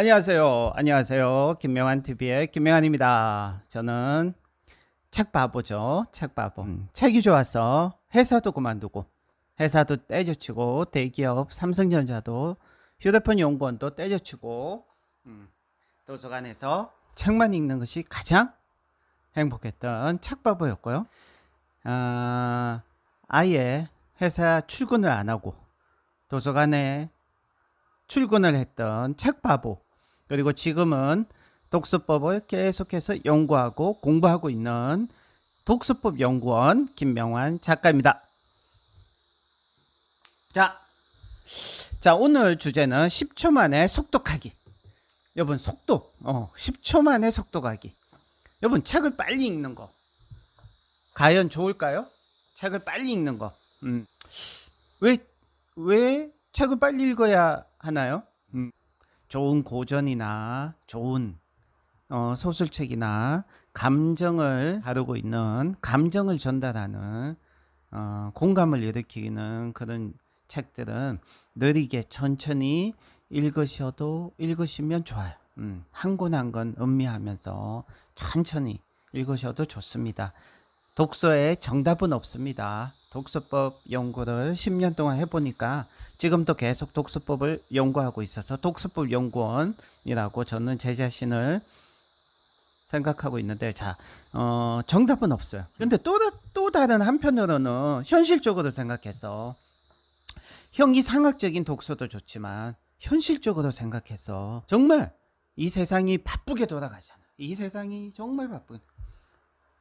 안녕하세요. 안녕하세요. 김명환 TV의 김명환입니다. 저는 책 바보죠. 책 바보. 음, 책이 좋아서 회사도 그만두고 회사도 때려치고 대기업 삼성전자도 휴대폰 연구원도 때려치고 음, 도서관에서 책만 읽는 것이 가장 행복했던 책 바보였고요. 아, 아예 회사 출근을 안 하고 도서관에 출근을 했던 책바보 그리고 지금은 독서법을 계속해서 연구하고 공부하고 있는 독서법 연구원 김명환 작가입니다. 자, 자 오늘 주제는 10초 만에 속독하기. 여러분 속독, 어, 10초 만에 속독하기. 여러분 책을 빨리 읽는 거 과연 좋을까요? 책을 빨리 읽는 거. 음. 왜, 왜 책을 빨리 읽어야 하나요? 음. 좋은 고전이나 좋은 어, 소설책이나 감정을 다루고 있는 감정을 전달하는 어, 공감을 일으키는 그런 책들은 느리게 천천히 읽으셔도 읽으시면 좋아요. 음, 한권 한 권 음미하면서 천천히 읽으셔도 좋습니다. 독서에 정답은 없습니다. 독서법 연구를 10년 동안 해보니까 지금도 계속 독서법을 연구하고 있어서 독서법 연구원이라고 저는 제 자신을 생각하고 있는데 자 어, 정답은 없어요. 근데 또, 또 다른 한편으로는 현실적으로 생각해서 형이 상학적인 독서도 좋지만 현실적으로 생각해서 정말 이 세상이 바쁘게 돌아가잖아. 이 세상이 정말 바쁘게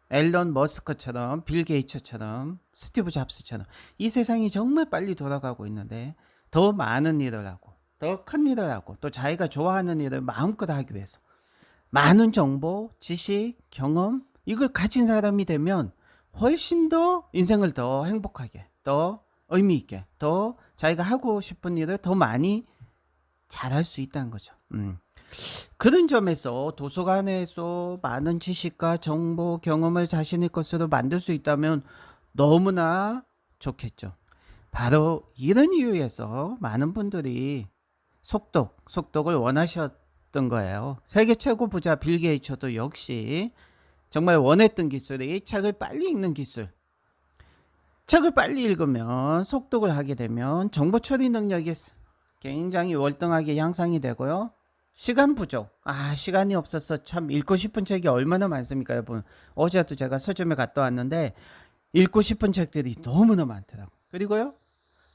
앨런 머스크처럼 빌 게이츠처럼 스티브 잡스처럼 이 세상이 정말 빨리 돌아가고 있는데 더 많은 일을 하고 더 큰 일을 하고 또 자기가 좋아하는 일을 마음껏 하기 위해서 많은 정보, 지식, 경험 이걸 가진 사람이 되면 훨씬 더 인생을 더 행복하게 더 의미 있게 더 자기가 하고 싶은 일을 더 많이 잘할 수 있다는 거죠. 음. 그런 점에서 도서관에서 많은 지식과 정보, 경험을 자신의 것으로 만들 수 있다면 너무나 좋겠죠. 바로 이런 이유에서 많은 분들이 속독, 속독을 원하셨던 거예요. 세계 최고 부자 빌 게이츠도 역시 정말 원했던 기술이 책을 빨리 읽는 기술. 책을 빨리 읽으면 속독을 하게 되면 정보 처리 능력이 굉장히 월등하게 향상이 되고요. 시간 부족. 아, 시간이 없어서 참 읽고 싶은 책이 얼마나 많습니까, 여러분. 어제도 제가 서점에 갔다 왔는데 읽고 싶은 책들이 너무나 많더라고. 그리고요.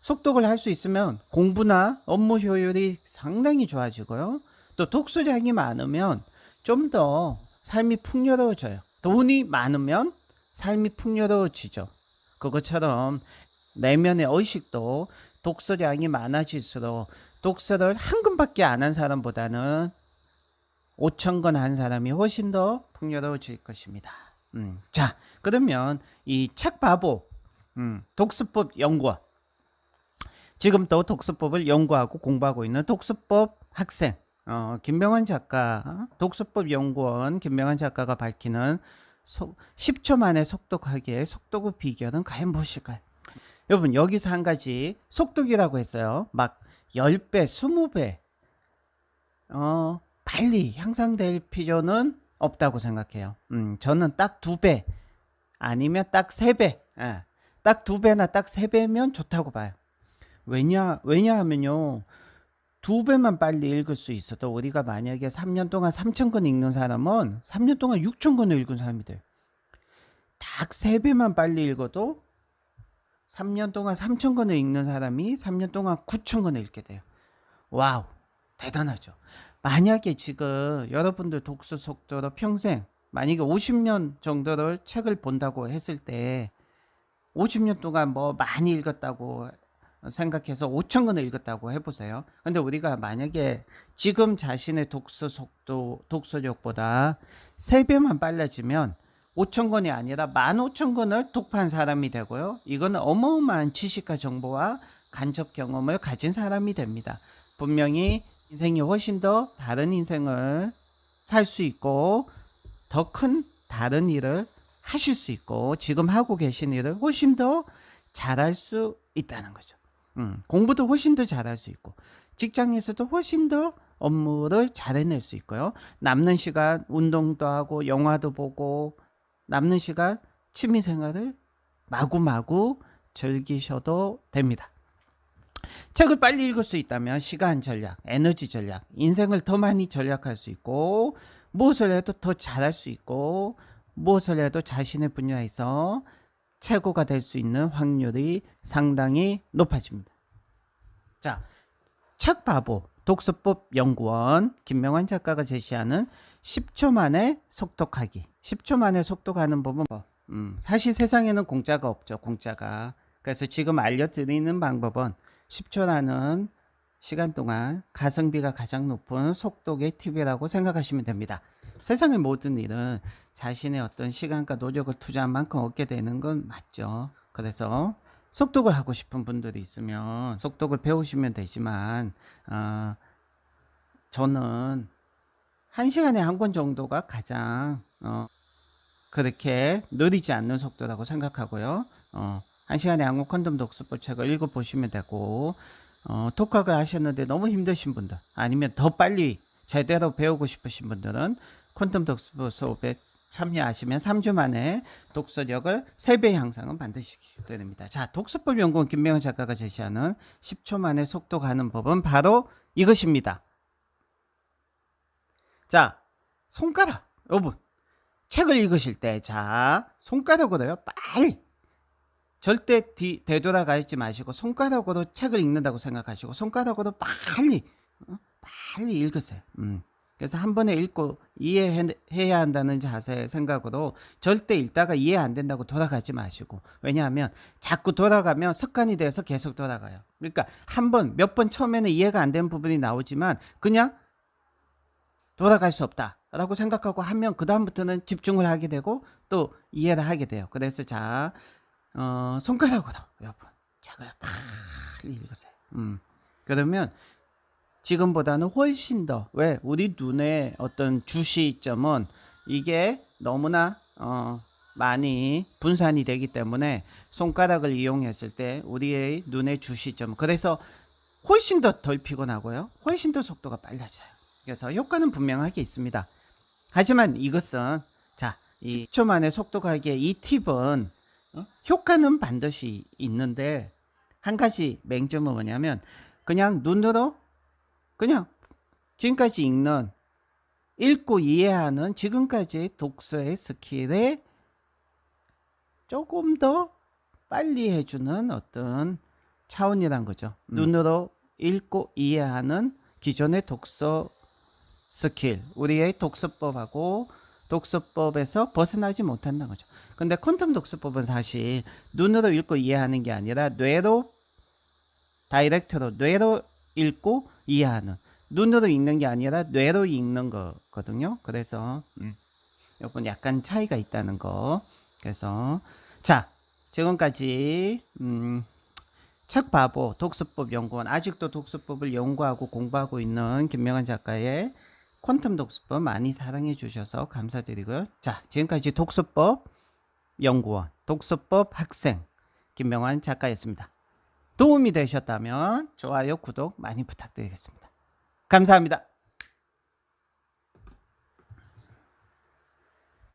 속독을 할 수 있으면 공부나 업무 효율이 상당히 좋아지고요. 또 독서량이 많으면 좀 더 삶이 풍요로워져요. 돈이 많으면 삶이 풍요로워지죠. 그것처럼 내면의 의식도 독서량이 많아질수록 독서를 한 권밖에 안 한 사람보다는 5천 권한 사람이 훨씬 더 풍요로워질 것입니다. 음, 자, 그러면 이 책 바보 음, 독서법 연구원 지금도 독서법을 연구하고 공부하고 있는 독서법 학생 어, 김명환 작가 독서법 연구원 김명환 작가가 밝히는 소, 10초 만에 속독하기에 속독의 비결은 과연 무엇일까요? 여러분 여기서 한 가지 속독이라고 했어요. 막 10배, 20배 어, 빨리 향상될 필요는 없다고 생각해요. 음, 저는 딱 2배 아니면 딱 3배 예, 딱 2배나 딱 3배면 좋다고 봐요. 왜냐, 왜냐하면요. 두 배만 빨리 읽을 수 있어도 우리가 만약에 3년 동안 3천 권 읽는 사람은 3년 동안 6천 권을 읽은 사람이 돼요. 딱 3배만 빨리 읽어도 3년 동안 3천 권을 읽는 사람이 3년 동안 9천 권을 읽게 돼요. 와우, 대단하죠. 만약에 지금 여러분들 독서 속도로 평생, 만약에 50년 정도를 책을 본다고 했을 때, 50년 동안 뭐 많이 읽었다고 생각해서 5천 권을 읽었다고 해보세요. 근데 우리가 만약에 지금 자신의 독서 속도, 독서력보다 3배만 빨라지면 5천 권이 아니라 15,000권을 독파한 사람이 되고요. 이거는 어마어마한 지식과 정보와 간접 경험을 가진 사람이 됩니다. 분명히 인생이 훨씬 더 다른 인생을 살 수 있고 더 큰 다른 일을 하실 수 있고 지금 하고 계신 일을 훨씬 더 잘할 수 있다는 거죠. 음, 공부도 훨씬 더 잘할 수 있고 직장에서도 훨씬 더 업무를 잘 해낼 수 있고요. 남는 시간 운동도 하고 영화도 보고 남는 시간 취미 생활을 마구마구 즐기셔도 됩니다. 책을 빨리 읽을 수 있다면 시간 전략, 에너지 전략, 인생을 더 많이 전략할 수 있고 무엇을 해도 더 잘할 수 있고 무엇을 해도 자신의 분야에서 최고가 될 수 있는 확률이 상당히 높아집니다. 자, 책 바보 독서법 연구원 김명환 작가가 제시하는 10초 만에 속독하기. 10초 만에 속독하는 법은 뭐, 음, 사실 세상에는 공짜가 없죠. 공짜가. 그래서 지금 알려드리는 방법은 10초라는 시간 동안 가성비가 가장 높은 속독의 팁이라고 생각하시면 됩니다. 세상의 모든 일은 자신의 어떤 시간과 노력을 투자한 만큼 얻게 되는 건 맞죠. 그래서 속독을 하고 싶은 분들이 있으면 속독을 배우시면 되지만 어, 저는 한 시간에 한 권 정도가 가장 어, 그렇게 느리지 않는 속도라고 생각하고요. 어, 한 시간에 한권 컨돔 독서법 책을 읽어보시면 되고 어, 독학을 하셨는데 너무 힘드신 분들 아니면 더 빨리 제대로 배우고 싶으신 분들은 퀀텀 독서 수업에 참여하시면 3주 만에 독서력을 3배 향상은 반드시 됩니다. 자, 독서법 연구원 김명현 작가가 제시하는 10초 만에 속독하는 법은 바로 이것입니다. 자, 손가락. 여러분, 책을 읽으실 때, 자, 손가락으로요, 빨리. 절대 뒤, 되돌아가 있지 마시고, 손가락으로 책을 읽는다고 생각하시고, 손가락으로 빨리, 어? 빨리 읽으세요. 음. 그래서 한 번에 읽고 이해해야 한다는 자세 생각으로 절대 읽다가 이해 안 된다고 돌아가지 마시고 왜냐하면 자꾸 돌아가면 습관이 돼서 계속 돌아가요. 그러니까 한 번, 몇 번 처음에는 이해가 안 되는 부분이 나오지만 그냥 돌아갈 수 없다 라고 생각하고 하면 그 다음부터는 집중을 하게 되고 또 이해를 하게 돼요. 그래서 자 어, 손가락으로 여러분 책을 빨리 읽으세요. 음. 그러면 지금보다는 훨씬 더 왜 우리 눈의 어떤 주시점은 이게 너무나 어, 많이 분산이 되기 때문에 손가락을 이용했을 때 우리의 눈의 주시점 그래서 훨씬 더 덜 피곤하고요 훨씬 더 속도가 빨라져요 그래서 효과는 분명하게 있습니다 하지만 이것은 자 이 10초 만에 속도 가기의 이 팁은 어? 효과는 반드시 있는데 한 가지 맹점은 뭐냐면 그냥 눈으로 그냥 지금까지 읽는 읽고 이해하는 지금까지 독서의 스킬에 조금 더 빨리 해주는 어떤 차원이란 거죠. 음. 눈으로 읽고 이해하는 기존의 독서 스킬, 우리의 독서법하고 독서법에서 벗어나지 못한다는 거죠. 근데 퀀텀 독서법은 사실 눈으로 읽고 이해하는 게 아니라 뇌로 다이렉트로 뇌로 읽고 이해하는 눈으로 읽는 게 아니라 뇌로 읽는 거거든요. 그래서 음, 요건 약간 차이가 있다는 거. 그래서 자 지금까지 음, 책 바보 독서법 연구원 아직도 독서법을 연구하고 공부하고 있는 김명환 작가의 퀀텀 독서법 많이 사랑해 주셔서 감사드리고요. 자 지금까지 독서법 연구원 독서법 학생 김명환 작가였습니다. 도움이 되셨다면 좋아요, 구독 많이 부탁드리겠습니다. 감사합니다.